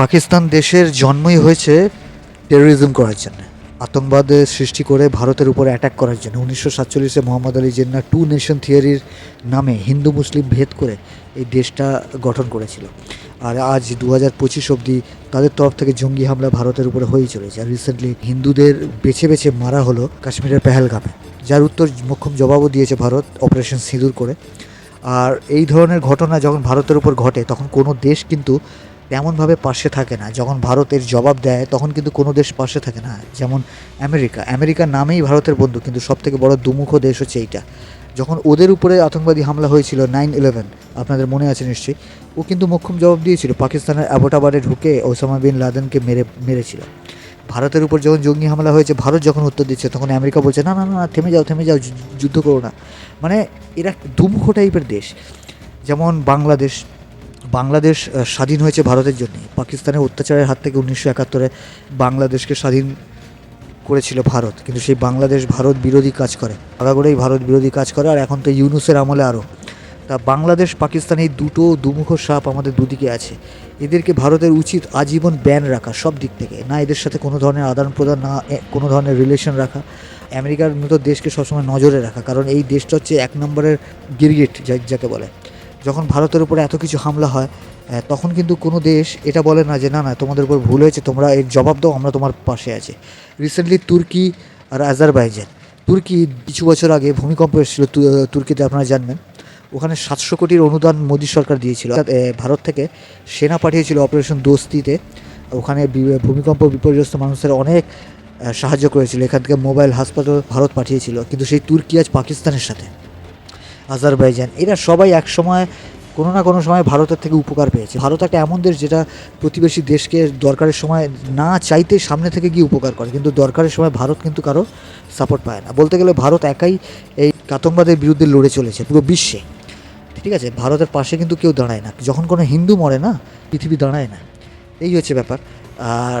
পাকিস্তান দেশের জন্মই হয়েছে টেরোরিজম করার জন্য। আতঙ্কবাদের সৃষ্টি করে ভারতের উপরে অ্যাটাক করার জন্য। উনিশশো সাতচল্লিশে মোহাম্মদ আলী জিন্না টু নেশন থিওরির নামে হিন্দু মুসলিম ভেদ করে এই দেশটা গঠন করেছিল। আর আজ দু হাজার পঁচিশ অবধি তাদের তরফ থেকে জঙ্গি হামলা ভারতের উপরে হয়েই চলেছে। আর রিসেন্টলি হিন্দুদের বেছে বেছে মারা হলো কাশ্মীরের পেহেলগামে। যার উত্তর মোক্ষম জবাবও দিয়েছে ভারত অপারেশন সিঁদুর করে। আর এই ধরনের ঘটনা যখন ভারতের উপর ঘটে, তখন কোনো দেশ কিন্তু তেমনভাবে পাশে থাকে না। যখন ভারতের জবাব দেয় তখন কিন্তু কোনো দেশ পাশে থাকে না। যেমন আমেরিকা। আমেরিকার নামেই ভারতের বন্ধু কিন্তু সব থেকে বড় দুমুখ দেশ হচ্ছে এইটা। যখন ওদের উপরে আতঙ্কবাদী হামলা হয়েছিল নাইন ইলেভেন আপনাদের মনে আছে নিশ্চয়ই? ও কিন্তু মোক্ষম জবাব দিয়েছিল। পাকিস্তানের অ্যাবোটাবাদে ঢুকে ওসামা বিন লাদেনকে মেরে মেরেছিল। ভারতের উপর যখন জঙ্গি হামলা হয়েছে ভারত যখন উত্তর দিচ্ছে তখন আমেরিকা বলছে না না না না, থেমে যাও থেমে যাও যুদ্ধ করো না। মানে এরা দুমুখ টাইপের দেশ। যেমন বাংলাদেশ বাংলাদেশ স্বাধীন হয়েছে ভারতের জন্য। পাকিস্তানের অত্যাচারের হাত থেকে উনিশশো একাত্তরে বাংলাদেশকে স্বাধীন করেছিল ভারত। কিন্তু সেই বাংলাদেশ, ভারত বিরোধী কাজ করে। আগাগোড়াই ভারত বিরোধী কাজ করে, আর এখন তো ইউনুসের আমলে আরও তা বাংলাদেশ, পাকিস্তান এই দুটো দুমুখ সাপ আমাদের দুদিকে আছে। এদেরকে ভারতের উচিত আজীবন ব্যান রাখা সব দিক থেকে। না এদের সাথে কোনো ধরনের আদান প্রদান না কোনো ধরনের রিলেশন রাখা। আমেরিকার মতো দেশকে সবসময় নজরে রাখা। কারণ এই দেশটা হচ্ছে এক নম্বরের গিরগিট যাকে বলে। যখন ভারতের উপরে এত কিছু হামলা হয় তখন কিন্তু কোনো দেশ এটা বলে না যে, না না, তোমাদের উপর ভুল হয়েছে, তোমরা এর জবাব দাও, আমরা তোমার পাশে আছি। রিসেন্টলি তুর্কি আর আজারবাইজান তুর্কি কিছু বছর আগে ভূমিকম্প এসেছিল তুর্কিতে, আপনারা জানবেন। ওখানে সাতশো কোটির অনুদান মোদী সরকার দিয়েছিল। ভারত থেকে সেনা পাঠিয়েছিল অপারেশন দোস্তিতে। ওখানে ভূমিকম্প বিপর্যস্ত মানুষের অনেক সাহায্য করেছিল। এখান থেকে মোবাইল হাসপাতাল ভারত পাঠিয়েছিল। কিন্তু সেই তুর্কি আজ পাকিস্তানের সাথে। আজারবাইজান। এরা সবাই একসময় কোনো না কোনো সময় ভারতের থেকে উপকার পেয়েছে। ভারত একটা এমন দেশ যেটা প্রতিবেশী দেশকে দরকারের সময় না চাইতে সামনে থেকে গিয়ে উপকার করে। কিন্তু দরকারের সময় ভারত কিন্তু কারও সাপোর্ট পায় না। বলতে গেলে ভারত একাই এই আতঙ্কবাদের বিরুদ্ধে লড়ে চলেছে পুরো বিশ্বে। ঠিক আছে? ভারতের পাশে কিন্তু কেউ দাঁড়ায় না। যখন কোনো হিন্দু মরে না, পৃথিবী দাঁড়ায় না। এই হচ্ছে ব্যাপার। আর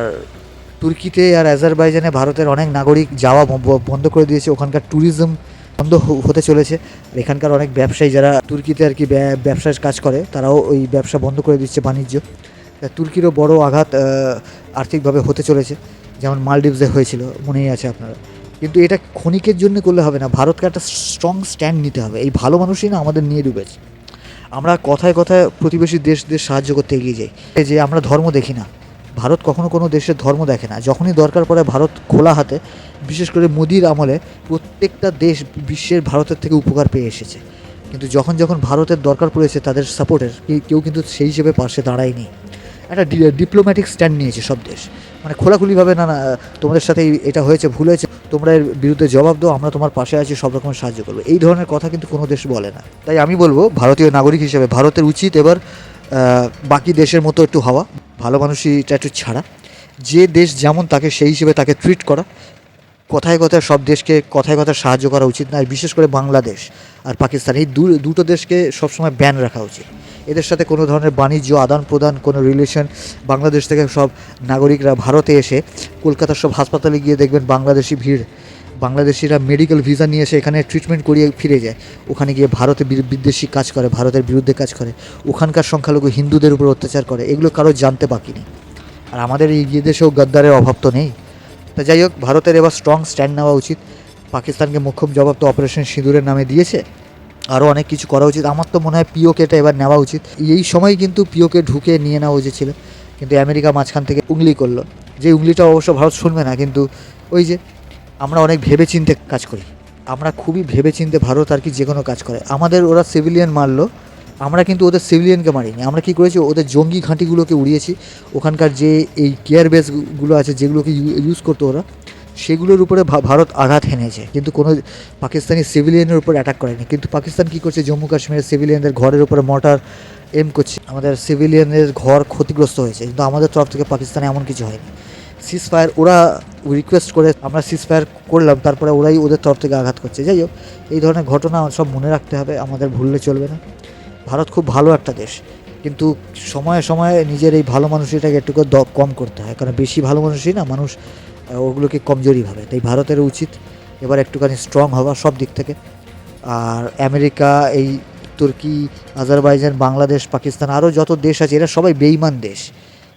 তুর্কিতে আর আজারবাইজানে ভারতের অনেক নাগরিক যাওয়া বন্ধ করে দিয়েছে। ওখানকার ট্যুরিজম বন্ধ হতে চলেছে। এখানকার অনেক ব্যবসায়ী যারা তুর্কিতে আর কি ব্যা- ব্যবসার কাজ করে, তারাও ওই ব্যবসা বন্ধ করে দিচ্ছে বাণিজ্য। তুর্কিরও বড় আঘাত আর্থিকভাবে হতে চলেছে। যেমন মালদ্বীপসে হয়েছিল, মনেই আছে আপনারা। কিন্তু এটা ক্ষণিকের জন্য করলে হবে না। ভারতকে একটা স্ট্রং স্ট্যান্ড নিতে হবে। এই ভালো মানুষই না আমাদের নিয়ে ডুবেছে। আমরা কথায় কথায় প্রতিবেশী দেশদের সাহায্য করতে এগিয়ে যাই। যে আমরা ধর্ম দেখি না। ভারত কখনো কোনো দেশের ধর্ম দেখে না। যখনই দরকার পড়ে ভারত খোলা হাতে, বিশেষ করে মোদির আমলে প্রত্যেকটা দেশ বিশ্বের ভারতের থেকে উপকার পেয়ে এসেছে। কিন্তু যখন যখন ভারতের দরকার পড়েছে তাদের সাপোর্টের কেউ কিন্তু সেই হিসেবে পাশে দাঁড়ায়নি। একটা ডিপ্লোম্যাটিক স্ট্যান্ড নিয়েছে সব দেশ। মানে খোলাখুলিভাবে, না না, তোমাদের সাথে এটা হয়েছে, ভুল হয়েছে, তোমরা এর বিরুদ্ধে জবাব দাও, আমরা তোমার পাশে আছি, সব রকম সাহায্য করব। এই ধরনের কথা কিন্তু কোনো দেশ বলে না। তাই আমি বলব, ভারতীয় নাগরিক হিসেবে, ভারতের উচিত এবার বাকি দেশের মতো একটু হওয়া। ভালো মানুষই একটু ছাড়া। যে দেশ যেমন তাকে, সেই হিসেবে তাকে ট্রিট করা। কথায় কথায় সব দেশকে, কথায় কথায় সাহায্য করা উচিত না। বিশেষ করে বাংলাদেশ আর পাকিস্তান, এই দুটো দেশকে সবসময় ব্যান রাখা উচিত। এদের সাথে কোনো ধরনের বাণিজ্য আদান প্রদান কোনো রিলেশন বাংলাদেশ থেকে সব নাগরিকরা ভারতে এসে কলকাতার সব হাসপাতালে গিয়ে দেখবেন বাংলাদেশি ভিড় বাংলাদেশিরা মেডিকেল ভিসা নিয়ে এসে এখানে ট্রিটমেন্ট করিয়ে ফিরে যায়। ওখানে গিয়ে ভারতে বিদ্বেষী কাজ করে, ভারতের বিরুদ্ধে কাজ করে। ওখানকার সংখ্যালঘু হিন্দুদের উপর অত্যাচার করে। এগুলো কারও জানতে বাকি নেই। আর আমাদের এই দেশেও গদ্দারের অভাব তো নেই। তা যাই হোক, ভারতের এবার স্ট্রং স্ট্যান্ড নেওয়া উচিত। পাকিস্তানকে মোক্ষম জবাব তো অপারেশন সিঁদুরের নামে দিয়েছে। আরও অনেক কিছু করা উচিত। আমার তো মনে হয় পিওকেটা এবার নেওয়া উচিত। এই সময় কিন্তু পিওকে ঢুকে নিয়ে নেওয়া উচিত ছিল। কিন্তু আমেরিকা মাঝখান থেকে উংলি করল। যে উংলিটা অবশ্য ভারত শুনবে না, কিন্তু ওই যে আমরা অনেক ভেবে চিন্তে কাজ করি। আমরা খুবই ভেবে চিন্তে ভারত আর কি যে কোনো কাজ করে। আমাদের ওরা সিভিলিয়ান মারলো, আমরা কিন্তু ওদের সিভিলিয়ানকে মারিনি। আমরা কি করেছি, ওদের জঙ্গি ঘাঁটিগুলোকে উড়িয়েছি। ওখানকার যে এই কেয়ার বেসগুলো আছে, যেগুলোকে ইউজ করতো ওরা, সেগুলোর উপরে ভারত আঘাত হেনেছে। কিন্তু কোনো পাকিস্তানি সিভিলিয়ানের উপর অ্যাটাক করেনি। কিন্তু পাকিস্তান কী করছে, জম্মু কাশ্মীরের সিভিলিয়ানদের ঘরের উপরে মর্টার এম করছে। আমাদের সিভিলিয়ানের ঘর ক্ষতিগ্রস্ত হয়েছে। কিন্তু আমাদের তরফ থেকে পাকিস্তানে এমন কিছু হয়নি। সিজ ফায়ার ওরা রিকোয়েস্ট করে, আমরা সিজ ফায়ার করলাম, তারপরে ওরাই ওদের তরফ থেকে আঘাত করছে। যাই হোক, এই ধরনের ঘটনা সব মনে রাখতে হবে, আমাদের ভুললে চলবে না। ভারত খুব ভালো একটা দেশ, কিন্তু সময়ে সময়ে নিজের এই ভালো মানুষটাকে একটু করে দ- কম করতে হয়, কারণ বেশি ভালো মানুষই না, মানুষ ওগুলোকে কমজোরি ভাবে। তাই ভারতের উচিত এবার একটুখানি স্ট্রং হওয়া সব দিক থেকে। আর আমেরিকা, এই তুর্কি, আজারবাইজান, বাংলাদেশ, পাকিস্তান আরও যত দেশ আছে, এরা সবাই বেইমান দেশ।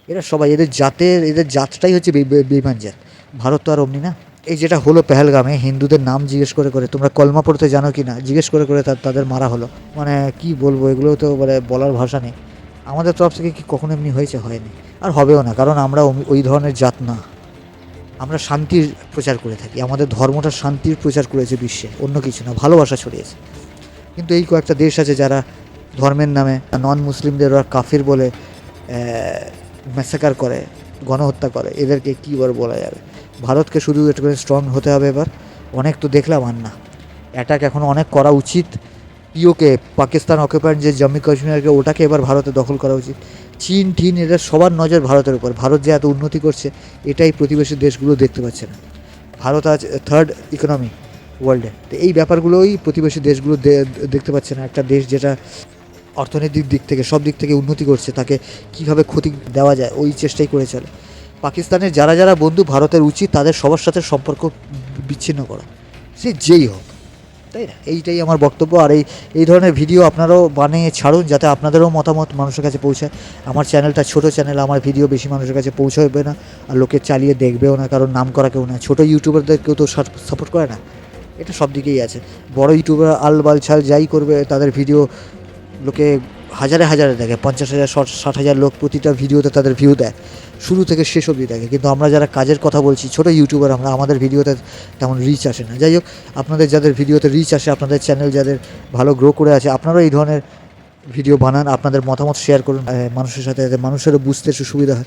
এরা সবাই, এদের জাতের, এদের জাতটাই হচ্ছে বে- বে- বেইমান জাত ভারত তো আর অমনি না। এই যেটা হলো পেহেলগামে, হিন্দুদের নাম জিজ্ঞেস করে করে, তোমরা কলমা পড়তে জানো কি না? জিজ্ঞেস করে করে তাদের মারা হলো। মানে কি বলব, এগুলো তো মানে বলার ভাষা নেই। আমাদের তরফ থেকে কি কখনো এমনি হয়েছে? হয়নি। আর হবেও না, কারণ আমরা ওই ধরনের জাত না। আমরা শান্তির প্রচার করে থাকি। আমাদের ধর্মটা শান্তির প্রচার করেছে বিশ্বে। অন্য কিছু না, ভালোবাসা ছড়িয়েছে। কিন্তু এই কয়েকটা দেশ আছে যারা ধর্মের নামে নন মুসলিমদের ওরা কাফির বলে ম্যাসাকার করে, গণহত্যা করে, এদেরকে কী বার বলা যাবে? ভারতকে শুধু একটু স্ট্রং হতে হবে এবার। অনেক তো দেখলাম আর না অ্যাটাক এখন অনেক করা উচিত। পিওকে পাকিস্তান অকুপায়েন্ট যে জম্মু কাশ্মীরকে, ওটাকে এবার ভারতে দখল করা উচিত। চীন, টিন, এদের সবার নজর ভারতের উপর। ভারত যে এত উন্নতি করছে, এটাই প্রতিবেশী দেশগুলো দেখতে পাচ্ছে না। ভারত আজ থার্ড ইকোনমি ওয়ার্ল্ডে তো এই ব্যাপারগুলোই প্রতিবেশী দেশগুলো দেখতে পাচ্ছে না। একটা দেশ যেটা অর্থনৈতিক দিক থেকে, সব দিক থেকে উন্নতি করছে, তাকে কীভাবে ক্ষতি দেওয়া যায়, ওই চেষ্টাই করে চলে। পাকিস্তানের যারা যারা বন্ধু ভারতের উচিত, তাদের সবার সাথে সম্পর্ক বিচ্ছিন্ন করা। সে যেই হোক, তাই না? এইটাই আমার বক্তব্য। আর এই এই ধরনের ভিডিও আপনারাও বানিয়ে ছাড়ুন, যাতে আপনাদেরও মতামত মানুষের কাছে পৌঁছায়। আমার চ্যানেলটা ছোট চ্যানেল, আমার ভিডিও বেশি মানুষের কাছে পৌঁছাবে না, আর লোকে চালিয়ে দেখবেও না, কারণ নাম করা কেউ না ছোটো ইউটিউবারদের কেউ তো সাপোর্ট করে না। এটা সব দিকেই আছে। বড় ইউটিউবার আল বাল ছাল যাই করবে, তাদের ভিডিও লোকে হাজারে হাজারে দেখে, পঞ্চাশ হাজার, ষাট- হাজার লোক প্রতিটা ভিডিওতে তাদের ভিউ দেয়। শুরু থেকে শেষ অবধি দেখে। কিন্তু আমরা যারা কাজের কথা বলছি, ছোটো ইউটিউবার আমরা, আমাদের ভিডিওতে তেমন রিচ আসে না। যাই হোক, আপনাদের যাদের ভিডিওতে রিচ আসে, আপনাদের চ্যানেল যাদের ভালো গ্রো করে আছে, আপনারাও এই ধরনের ভিডিও বানান, আপনাদের মতামত শেয়ার করুন। মানুষের সাথে যাতে মানুষেরও বুঝতে সুবিধা হয়।